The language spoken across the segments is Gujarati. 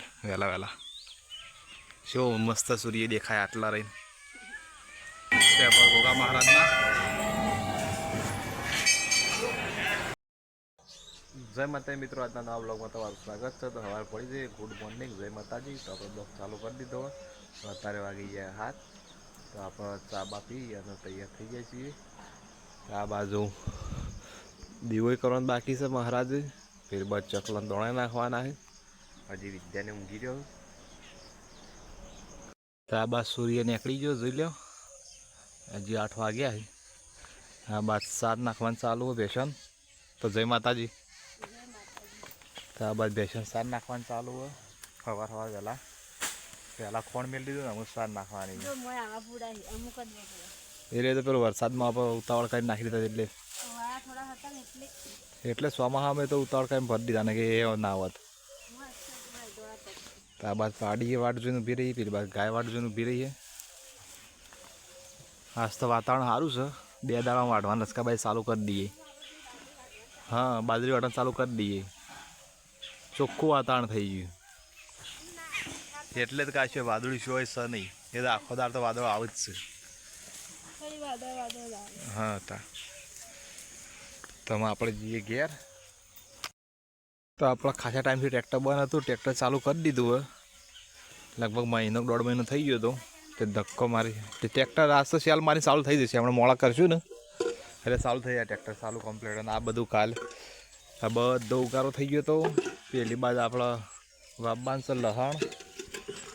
આવીને વહેલા વહેલા શું મસ્ત સૂર્ય દેખાય આટલા રહીને પેપર ગોગા મહારાજના જય માતાજી મિત્રો આજના નવા બ્લોગમાં તમારું સ્વાગત છે તો સવાર પડી જઈએ ગુડ મોર્નિંગ જય માતાજી તો આપણે બ્લોગ ચાલુ કરી દીધો હોય તો અત્યારે વાગી ગયા હાથ તો આપણે ચા બા પી અને તૈયાર થઈ ગયા છીએ આ બાજુ દીવોય કરવાનું બાકી છે મહારાજ ફેર બસ ચકલન દોણે નાખવાના છે હજી વિદ્યાને ઊંઘી રહ્યો તો આ બાદ સૂર્ય નીકળી ગયો જોઈ લો હજી આઠ વાગ્યા છે. આ બાદ સાત નાખવાનું ચાલુ હોય બેસન. તો જય માતાજી. તો આ બાદ બેસન સાર નાખવાનું ચાલુ હોય સવાર સવાર વહેલા. પહેલાં ખોણ મેળ દીધું ને અમુક સાર નાખવાની એટલે તો પેલું વરસાદમાં આપણે ઉતાવળ કરીને નાખી દીધા એટલે. એટલે. એટલે સોમાં અમે તો ઉતાવળ કરીને ભરી દીધા ને કે એ ના હોત મસ્ત મારી દોડા પડી તો આ બાદ પાડીએ વાટ જોઈને ઊભી રહીએ પેલી બાદ ગાય વાટ જોઈને ઊભી રહીએ આજ તો વાતાવરણ સારું છે. બે દાડામાં વાઢવાના રસકાબાઈ ચાલુ કરી દઈએ. હા બાજરી વાટવાનું ચાલુ કરી દઈએ. ચોખ્ખું વાતાવરણ થઈ ગયું. એટલે જ કાશે વાદળી શું હોય છે નહીં. એ તો આખો દાડ તો વાદળ આવે જ છે. હા તા. તમે આપણે જઈએ ઘેર. તો આપણા ખાસા ટાઈમથી ટ્રેક્ટર બંધ હતું ટ્રેક્ટર ચાલુ કરી દીધું હવે. લગભગ મહિનો, દોઢ મહિનો થઈ ગયો હતો તે ધક્કો મારી ટ્રેક્ટર આજ તો શિયાળ મારી ચાલુ થઈ જશે. હમણાં મોડા કરશું ને. એટલે ચાલુ થઈ જાય ટ્રેક્ટર ચાલુ કમ્પ્લીટ અને આ બધું કાલ, આ બધો ઉગારો થઈ ગયો તો. પેલી બાદ આપણા વાબાન છે લસણ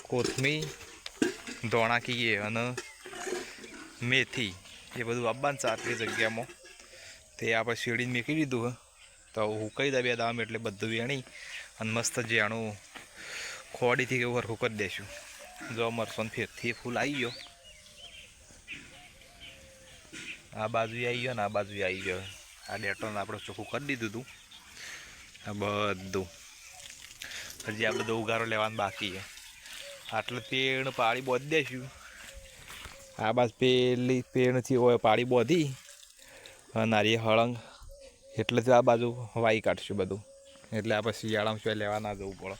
કોથમી ધોણા કહીએ અને મેથી. એ બધું વાબાન છે આટલી જગ્યામાં. તે આપણે શેરડીને મેકી દીધું તો હુકાઈ દે બે દામ એટલે બધું વેણી અને મસ્ત જેણું ખોડીથી કે વરખું કરી દઈશું જો મરસોન ફેરથી ફૂલ આવી ગયો. આ બાજુ આવી ગયો ને આ બાજુ આવી ગયો. આ ડેટોને આપણે ચોખ્ખું કરી દીધું હતું આ બધું. હજી આ બધો ઉગારો લેવાનું બાકી છે. આટલે પેણ પાળી બોધી દઈશું આ બાજુ પેલી પેણથી હોય પાળી બોધી. અને નારિયેળ હળંગ એટલે જ આ બાજુ વાઈ કાઢશું બધું. એટલે આપણે શિયાળામાં શું લેવા ના જવું પડે.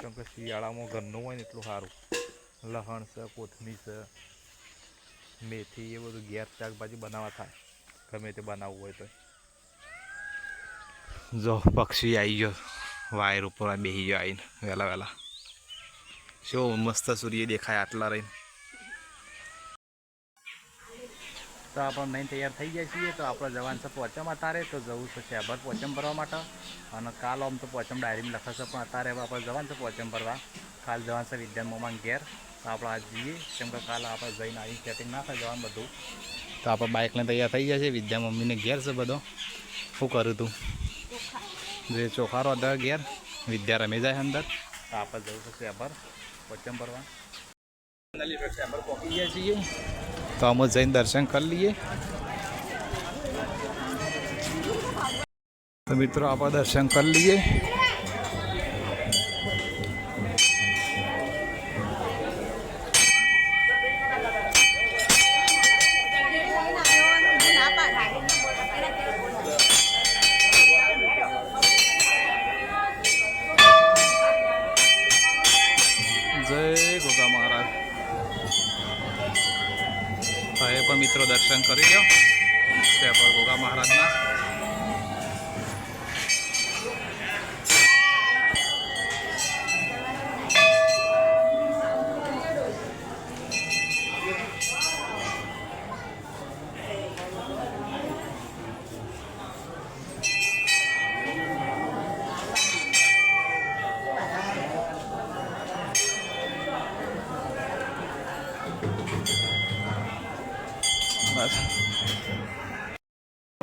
કેમ કે શિયાળામાં ઘરનું હોય ને એટલું સારું. લહણ છે, કોથમીર છે, મેથી એ બધું ઘેર શાકભાજી બનાવવા થાય. ગમે તે બનાવવું હોય તો. જો, પક્ષી આવી ગયો. વાયર ઉપર બેસી ગયો આવીને વહેલા વહેલા. શું મસ્ત સૂર્ય દેખાય આટલા રહીને. તો આપણે નહીં તૈયાર થઈ જાય છીએ. તો આપણે જવાન છે પોચમ અત્યારે તો જવું છે શહેભર પોચમ ભરવા માટે. અને કાલ આમ તો પોચમ ડાયરીમાં લખાશે, પણ અત્યારે આપણે જવાન છે પોચમ ભરવા. કાલ જવાન છે વિદ્યાન મોમાં ઘેર. તો આપણે આજ જઈએ. કેમ કે કાલ આપણે જઈને આવી સેટિંગ ના થાય જવાનું બધું. તો આપણે બાઇકને તૈયાર થઈ જાય છે વિદ્યા મમ્મીને ઘેર છે બધો. શું કરું તું? જે ચોખારો અંદર ઘેર. વિદ્યા રમી જાય અંદર. તો આપણે જવું છે શહેભર પોચમ ભરવા. પહોંચી ગયા છીએ. તો અમે જઈને દર્શન કરી લઈએ. તો મિત્રો આપણે દર્શન કરી લઈએ. જય ગોગા મહારાજ એ પણ મિત્રો દર્શન કરી લો પેપર ગોગા મહારાજના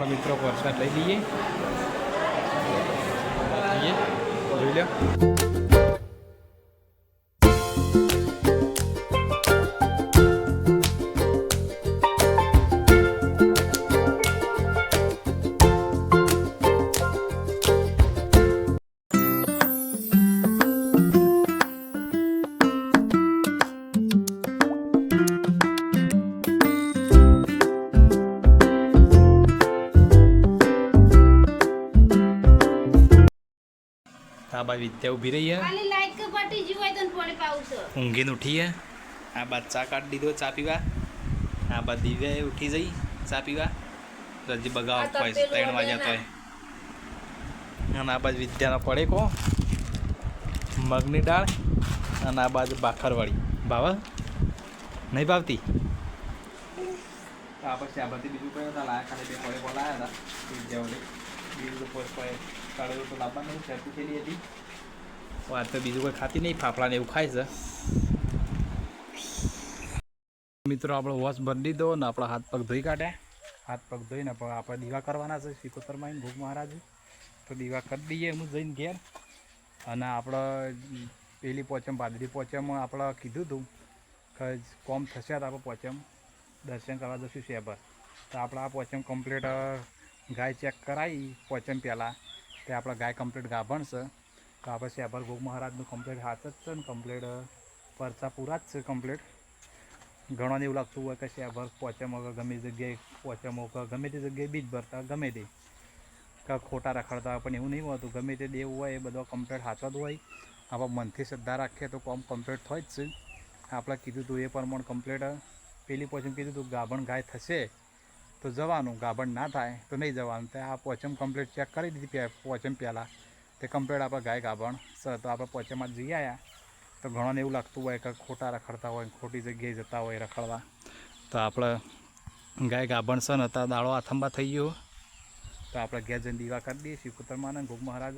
મિત્રો વરસાદ લઈ લઈએ. જોઈ લો આ આ વિદ્યા ઊભી રહી ઊંઘીને ઉઠી હે. આ બાદ ચા કાઢી દીધો ચા પીવા. આ બા દિવ્યાએ ઉઠી જઈ ચા પીવા. રજી બગાવ હોય ત્રણ વાગ્યા તોય અને આ બાજુ વિદ્યાનો પડે કો મગની દાળ અને આ બાજુ બાખરવાળી ભાવ? નહીં ભાવતી? આ પછી આ બધી બીજું કયો હતા લાયા ખાલી બે પડે બોલાયા હતા. વિદ્યા બીજું તો પોસ પડે બીજું કોઈ ખાતી નહીં, ફાફડા ને એવું ખાય છે. મિત્રો, આપણો વોશ ભરી દીધો ને આપણા હાથ પગ ધોઈ કાઢ્યા. હાથ પગ ધોઈને પણ આપણે દીવા કરવાના છે શિકોતરમાં ભોગ મહારાજ. તો દીવા કરી દઈએ હું જઈને ઘેર. અને આપણે પેલી પોચમ પાદરી પોચમમાં આપણે કીધું હતું કે કોમ થશે તો આપણે પોચમ દર્શન કરવા જશું શેબર તો આપણે આ પોચમ કમ્પ્લીટ ગાય ચેક કરાવી પોચમ પહેલાં. તે આપણા ગાય કમ્પ્લીટ ગાભણ છે. તો આપણે આભાર ભોગ મહારાજનું કમ્પ્લીટ હાથ જ છે ને કમ્પ્લીટ પરચા પૂરા જ છે કમ્પ્લીટ ઘણાને એવું લાગતું હોય કે શેભર પોચે વગર ગમે જગ્યાએ પોચે વગર ગમે તે જગ્યાએ બીજ ભરતા ગમે તે. કે ખોટા રખડતા પણ એવું નહીં હોતું. ગમે તે દેવ હોય એ બધો કમ્પ્લીટ હાથ જ હોય. આપણે મનથી શ્રદ્ધા રાખીએ તો કોમ કમ્પ્લીટ થાય જ છે. આપણે કીધું હતું એ પ્રમાણે કમ્પ્લીટ પેલી પોચમ કીધું હતું ગાભણ ગાય થશે. તો જવાનું, ગાભણ ના થાય તો નહીં જવાનું. તો આ પોચમ કમ્પ્લીટ ચેક કરી દીધી પોચમ પહેલાં. તે કમ્પ્લીટ આપણે ગાય ગાભણ. સર તો આપણે પોચમમાં જઈ આવ્યા તો ઘણોને એવું લાગતું હોય કે ખોટા રખડતા હોય, ખોટી જગ્યાએ જતા હોય રખડવા. તો આપણે ગાય ગાભણ સન હતા દાડો આથંબા થઈ ગયો. તો આપણે ઘેર જઈને દીવા કરી દઈએ શિવકુતરમાં ને ગોગ મહારાજ.